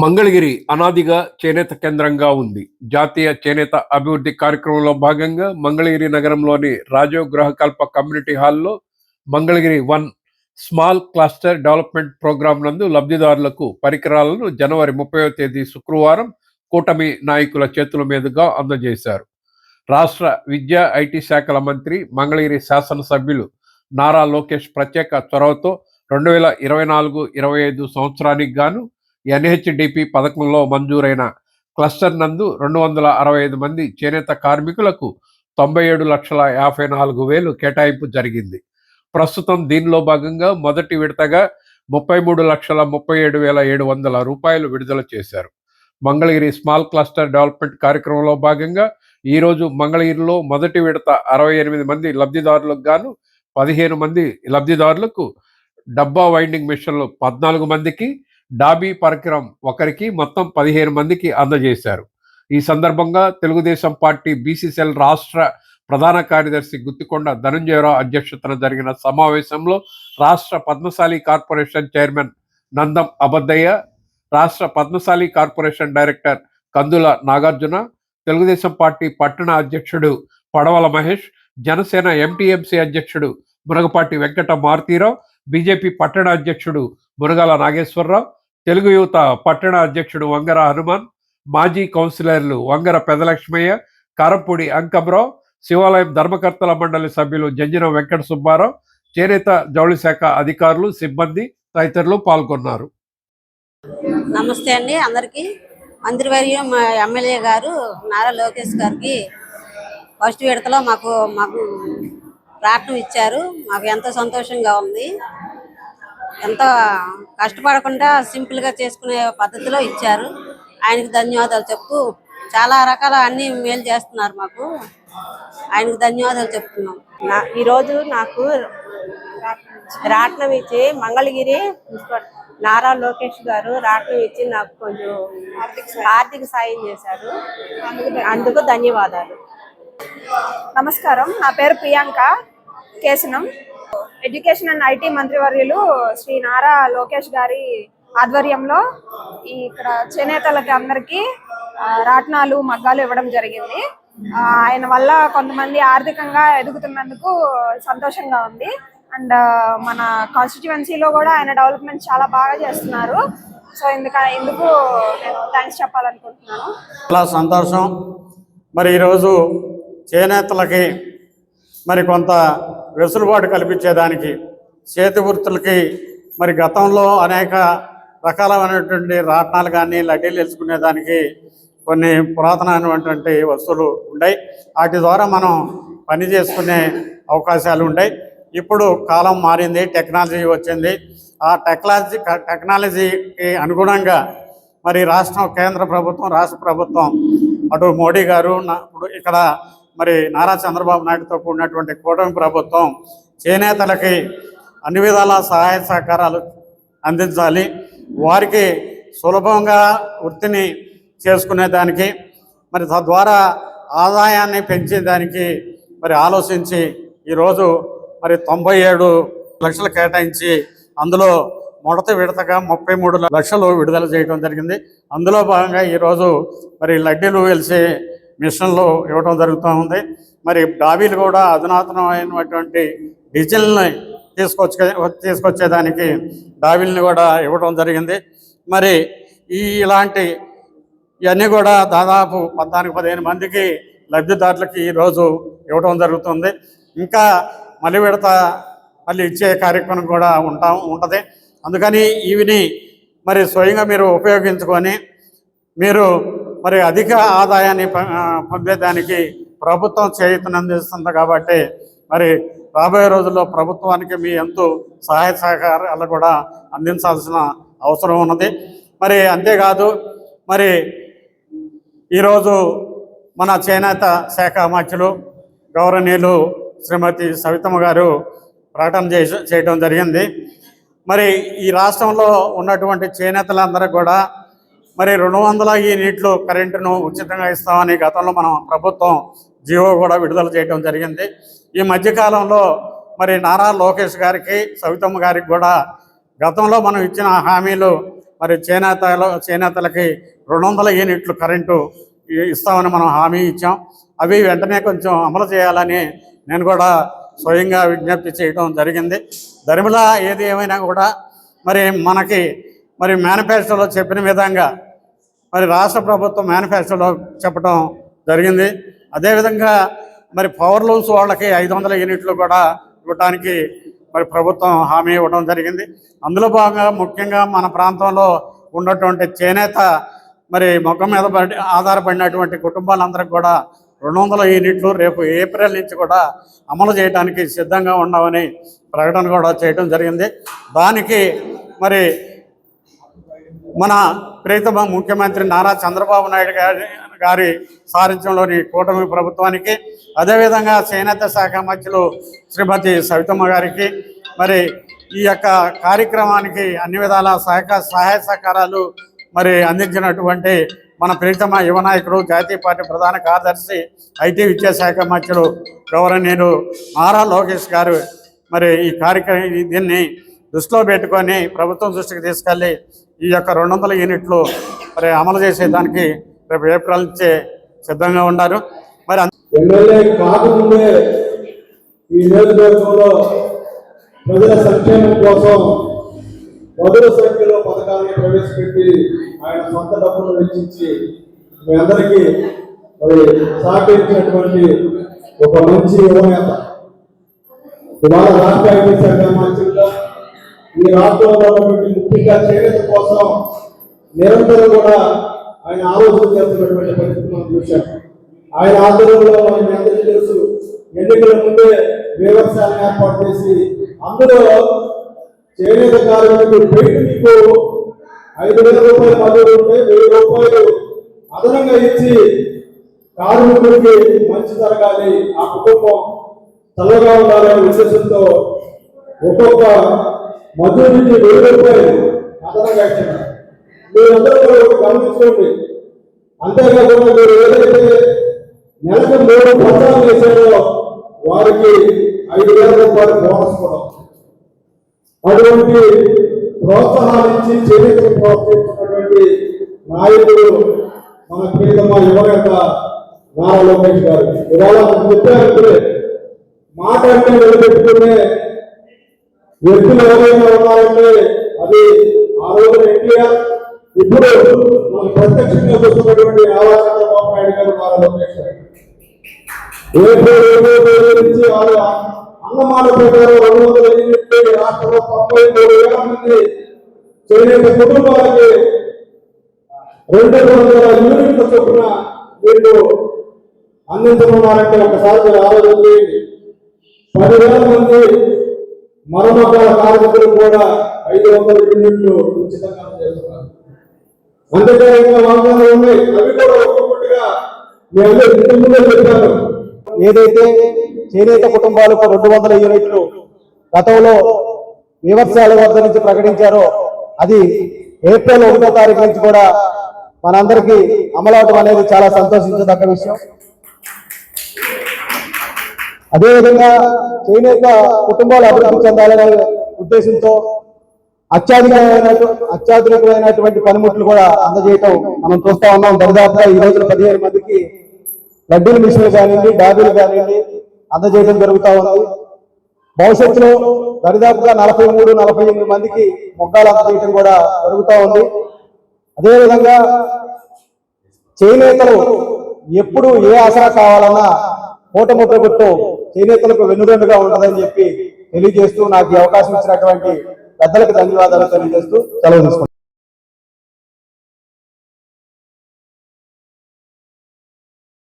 మంగళగిరి అనాదిగా చేనేత కేంద్రంగా ఉంది. జాతీయ చేనేత అభివృద్ధి కార్యక్రమంలో భాగంగా మంగళగిరి నగరంలోని రాజీవ్ గృహకల్ప కమ్యూనిటీ హాల్లో Mangalagiri one small cluster development program నందు లబ్ధిదారులకు పరికరాలను జనవరి ముప్పై తేదీ శుక్రవారం కూటమి నాయకుల చేతుల మీదుగా అందజేశారు. రాష్ట్ర విద్యా ఐటీ శాఖల మంత్రి మంగళగిరి శాసనసభ్యులు నారా లోకేష్ ప్రత్యేక చొరవతో రెండు వేల ఇరవై నాలుగు ఇరవై ఐదు సంవత్సరానికి గాను ఎన్హెచ్డిపి పథకంలో మంజూరైన క్లస్టర్ నందు రెండు వందల అరవై ఐదు మంది చేనేత కార్మికులకు తొంభై ఏడు లక్షల యాభై నాలుగు వేలు కేటాయింపు జరిగింది. ప్రస్తుతం దీనిలో భాగంగా మొదటి విడతగా ముప్పై మూడు లక్షల ముప్పై ఏడు వేల ఏడు వందల రూపాయలు విడుదల చేశారు. మంగళగిరి స్మాల్ క్లస్టర్ డెవలప్మెంట్ కార్యక్రమంలో భాగంగా ఈరోజు మంగళగిరిలో మొదటి విడత అరవై ఎనిమిది మంది లబ్ధిదారులకు గాను పదిహేను మంది లబ్ధిదారులకు డబ్బా వైండింగ్ మిషన్లు పద్నాలుగు మందికి డాబీ పరికరం ఒకరికి మొత్తం పదిహేను మందికి అందజేశారు. ఈ సందర్భంగా తెలుగుదేశం పార్టీ బీసీసీఎల్ రాష్ట్ర ప్రధాన కార్యదర్శి గుత్తికొండ ధనంజయరావు అధ్యక్షతన జరిగిన సమావేశంలో రాష్ట్ర పద్మశాలి కార్పొరేషన్ చైర్మన్ నందం అబద్దయ్య రాష్ట్ర Padmashali corporation director Kandula Nagarjuna Telugu Desam party పట్టణ అధ్యక్షుడు పడవల మహేష్ జనసేన ఎంటీఎంసీ అధ్యక్షుడు మునగపాటి వెంకట మారుతీరావు బీజేపీ పట్టణ అధ్యక్షుడు మునగాల నాగేశ్వరరావు తెలుగు యువత పట్టణ అధ్యక్షుడు వంగర హనుమాన్ మాజీ కౌన్సిలర్లు వంగర పెదలక్ష్మయ్య కారంపూడి అంకమరావు శివాలయం ధర్మకర్తల మండలి సభ్యులు జంజన వెంకట సుబ్బారావు చేనేత జౌళి శాఖ అధికారులు సిబ్బంది తదితరులు పాల్గొన్నారు. నమస్తే అండి అందరికీ. మంత్రివర్యం మా ఎమ్మెల్యే గారు నారా లోకేష్ గారికి ఫస్ట్ విడతలో మాకు మాకు రాట్నం ఇచ్చారు. మాకు ఎంతో సంతోషంగా ఉంది. ఎంతో కష్టపడకుండా సింపుల్గా చేసుకునే పద్ధతిలో ఇచ్చారు. ఆయనకు ధన్యవాదాలు చెప్తూ చాలా రకాల అన్ని మేలు చేస్తున్నారు మాకు. ఆయనకు ధన్యవాదాలు చెప్తున్నాం. నా ఈరోజు నాకు రాట్నం ఇచ్చి మంగళగిరి నారా లోకేష్ గారు రాట్నం ఇచ్చి నాకు కొంచెం ఆర్థిక సాయం చేశారు. అందుకు ధన్యవాదాలు. నమస్కారం. నా పేరు Priyanka Kesanam education and IT మంత్రివర్యులు శ్రీ నారా లోకేష్ గారి ఆధ్వర్యంలో ఈ ఇక్కడ చేనేతలకి అందరికీ రాట్నాలు మగ్గాలు ఇవ్వడం జరిగింది. ఆయన వల్ల కొంతమంది ఆర్థికంగా ఎదుగుతున్నందుకు సంతోషంగా ఉంది. అండ్ మన కాన్స్టిట్యువెన్సీలో కూడా ఆయన డెవలప్మెంట్ చాలా బాగా చేస్తున్నారు. సో ఇందుక ఇందుకు నేను థ్యాంక్స్ చెప్పాలనుకుంటున్నాను. చాలా సంతోషం. మరి ఈరోజు చేనేతలకి మరి కొంత వెసులుబాటు కల్పించేదానికి చేతి వృత్తులకి మరి గతంలో అనేక రకాలైనటువంటి రాట్నాలు కానీ లడ్డీలు తెలుసుకునేదానికి కొన్ని పురాతనమైనటువంటి వస్తువులు ఉన్నాయి వాటి ద్వారా మనం పని చేసుకునే అవకాశాలు ఉన్నాయి ఇప్పుడు కాలం మారింది టెక్నాలజీ వచ్చింది. ఆ టెక్నాలజీ టెక్నాలజీకి అనుగుణంగా మరి రాష్ట్రం కేంద్ర ప్రభుత్వం రాష్ట్ర ప్రభుత్వం అటు మోడీ గారు ఇప్పుడు ఇక్కడ మరి నారా చంద్రబాబు నాయుడుతో కూడినటువంటి కూటమి ప్రభుత్వం చేనేతలకి అన్ని విధాల సహాయ సహకారాలు అందించాలి. వారికి సులభంగా వృత్తిని చేసుకునేదానికి మరి తద్వారా ఆదాయాన్ని పెంచేదానికి మరి ఆలోచించి ఈరోజు మరి తొంభై ఏడు లక్షలు కేటాయించి అందులో మొదటి విడతగా ముప్పై మూడు లక్షలు విడుదల చేయడం జరిగింది. అందులో భాగంగా ఈరోజు మరి లడ్డీలు వెలిసే మిషన్లు ఇవ్వడం జరుగుతూ ఉంది. మరి డాబీలు కూడా అధునాతనమైనటువంటి డిజిల్ని తీసుకొచ్చే తీసుకొచ్చేదానికి డాబీల్ని కూడా ఇవ్వడం జరిగింది. మరి ఈ ఇలాంటి ఇవన్నీ కూడా దాదాపు పద్నాలుగు పదిహేను మందికి లబ్ధిదారులకి ఈరోజు ఇవ్వడం జరుగుతుంది. ఇంకా మళ్ళీ విడత మళ్ళీ ఇచ్చే కార్యక్రమం కూడా ఉంటాం ఉంటుంది. అందుకని ఇవిని మరి స్వయంగా మీరు ఉపయోగించుకొని మీరు మరి అధిక ఆదాయాన్ని ప- పొందేదానికి ప్రభుత్వం చేయుతనందిస్తుంది కాబట్టి మరి రాబోయే రోజుల్లో ప్రభుత్వానికి మీ ఎంతో సహాయ సహకారాలు కూడా అందించాల్సిన అవసరం ఉన్నది. మరి అంతేకాదు మరి ఈరోజు మన చేనేత శాఖ అమాత్యులు గౌరవనీయులు శ్రీమతి సవితమ్మ గారు ప్రకటన చేయడం జరిగింది. మరి ఈ రాష్ట్రంలో ఉన్నటువంటి చేనేతలందరూ కూడా మరి రెండు వందల ఈ నీటిలో కరెంటును ఉచితంగా ఇస్తామని గతంలో మనం ప్రభుత్వం జీవో కూడా విడుదల చేయడం జరిగింది. ఈ మధ్యకాలంలో మరి నారా లోకేష్ గారికి సవితమ్మ గారికి కూడా గతంలో మనం ఇచ్చిన హామీలు మరి చేనేతలో చేనేతలకి రెండు వందల యూనిట్లు కరెంటు ఇస్తామని మనం హామీ ఇచ్చాం. అవి వెంటనే కొంచెం అమలు చేయాలని నేను కూడా స్వయంగా విజ్ఞప్తి చేయడం జరిగింది. ధర్మిల ఏది ఏమైనా కూడా మరి మనకి మరి మేనిఫెస్టోలో చెప్పిన విధంగా మరి రాష్ట్ర ప్రభుత్వం మేనిఫెస్టోలో చెప్పడం జరిగింది. అదేవిధంగా మరి పవర్ లూమ్స్ వాళ్ళకి ఐదు వందల యూనిట్లు కూడా ఇవ్వడానికి మరి ప్రభుత్వం హామీ ఇవ్వడం జరిగింది. అందులో భాగంగా ముఖ్యంగా మన ప్రాంతంలో ఉన్నటువంటి చేనేత మరి ముఖం మీద పడి ఆధారపడినటువంటి కుటుంబాలందరికీ కూడా రెండు వందల యూనిట్లు రేపు ఏప్రిల్ నుంచి కూడా అమలు చేయడానికి సిద్ధంగా ఉన్నామని ప్రకటన కూడా చేయడం జరిగింది. దానికి మరి మన ప్రీతమ ముఖ్యమంత్రి నారా చంద్రబాబు నాయుడు గారి గారి సారథ్యంలోని కూటమి ప్రభుత్వానికి అదేవిధంగా చేనేత శాఖ మధ్యలో శ్రీమతి సవితమ్మ గారికి మరి ఈ యొక్క కార్యక్రమానికి అన్ని విధాల సహకార సహాయ సహకారాలు మరి అందించినటువంటి మన ప్రీతమ యువ నాయకుడు జాతీయ పార్టీ ప్రధాన కార్యదర్శి ఐటీ విద్యాశాఖ మధ్యలో గౌరవనీయులు నారా లోకేష్ గారు మరి ఈ కార్యక్రమం దీన్ని దృష్టిలో పెట్టుకొని ప్రభుత్వం దృష్టికి తీసుకెళ్ళి ఈ యొక్క రెండు వందల యూనిట్లు మరి అమలు చేసేదానికి రేపు ఏప్రిల్ నుంచే సిద్ధంగా ఉన్నారు. మరి ఎమ్మెల్యే కాకముందే ఈ నియోజకవర్గంలో ప్రజల సంక్షేమం కోసం బదుల సంఖ్యలో పథకాలను ప్రవేశపెట్టి ఆయన సొంత డబ్బులు వెచ్చించి మీ అందరికీ మరి సహకరించినటువంటి ఒక మంచి యువనేత. ఇవాళ రాష్ట్ర ఐటీ శాఖ మంత్రి ఈ రాష్ట్రంలో ఉన్నటువంటి ముఖ్యంగా చేనేత కోసం నిరంతరం కూడా ఆయన ఆలోచన చేస్తున్నటువంటి పరిస్థితి మనం చూశాం. ఆయన ఆధ్వర్యంలో మనం అందరికీ తెలుసు ఎన్నికల ముందే వ్యవసాయం ఏర్పాటు చేసి అందులో చేనేత కార్మికులకు పెయింటింగ్కు ఐదు వేల రూపాయలు మద్దతు ఉంటే వెయ్యి రూపాయలు అదనంగా ఇచ్చి కార్మికుడికి మంచి జరగాలి ఆ కుటుంబం చల్లగా ఉండాలనే ఉద్దేశంతో ఒక్కొక్క మధురికి వెయ్యి రూపాయలు అదనంగా ఇచ్చారు మీరందరూ కూడా గమనించుకోండి. అంతేకాకుండా మీరు ఏదైతే నెలకు మూడు పత్రాలు వేసారో వారికి ఐదు వేల రూపాయలు బోనస్ కూడా. అటువంటి ప్రోత్సాహాలించి చరిత్ర ప్రోత్సహిస్తున్నటువంటి నాయకుడు మన ప్రియతమ యువనేత నారా లోకేష్ గారు. ఇవాళ చెప్పారంటే మాట అంటే నిలబెట్టుకునే వ్యక్తులు ఎవరైనా ఉన్నారంటే అది ఆ రోజున ఎన్టీఆర్ ఇప్పుడు మనం ప్రత్యక్షంగా చూస్తున్నటువంటి ఆవా చంద్రబాబు నాయుడు గారు నారా లోకేష్ నుంచి అన్నమాట ప్రకారం రెండు వందల ఎనిమిది రాష్ట్రంలో తొంభై మూడు వేల మంది చేనేత కుటుంబాలకి రెండు వందల యూనిట్ల చొప్పున వీళ్ళు అందించనున్నారంటే ఒకసారి మీరు ఆలోచన చేయండి. పదివేల మంది కార్మికులు కూడా ఐదు వందల యూనిట్లు ఉచితంగా చేస్తున్నారు. అంతేకాదు ఇంకా వాగ్దానాలు ఉన్నాయి. అవి కూడా ఒక్కొక్కటిగా మీ ఇంతకుముందే చెప్పాను ఏదైతే చేనేత కుటుంబాలకు రెండు వందల యూనిట్లు గతంలో విమర్శాల వద్ద నుంచి ప్రకటించారో అది ఏప్రిల్ ఒకటో తారీఖు నుంచి కూడా మనందరికీ అమలవటం అనేది చాలా సంతోషించదగ్గ విషయం. అదేవిధంగా చేనేత కుటుంబాలు అభివృద్ధి చెందాలనే ఉద్దేశంతో అత్యాధునికమైన అత్యాధునికమైనటువంటి పనిముట్లు కూడా అందజేయటం మనం చూస్తా ఉన్నాం. దరిదాపుగా ఈ రోజున పదిహేను మందికి లడ్డూల మిషన్లు కానివ్వండి డాబీలు కానివ్వండి అందజేయడం జరుగుతూ ఉంది. భవిష్యత్తులో దరిదాపుగా నలభై మూడు నలభై ఎనిమిది మందికి మొగ్గాలు అందజేయడం కూడా జరుగుతూ ఉంది. అదేవిధంగా చేనేతలు ఎప్పుడు ఏ ఆసరా కావాలన్నా కూటమి ప్రభుత్వం చేనేతలకు వెన్నుదండుగా ఉంటుందని చెప్పి తెలియజేస్తూ నాకు ఈ అవకాశం ఇచ్చినటువంటి పెద్దలకు ధన్యవాదాలు తెలియజేస్తూ సెలవు తీసుకుంటాను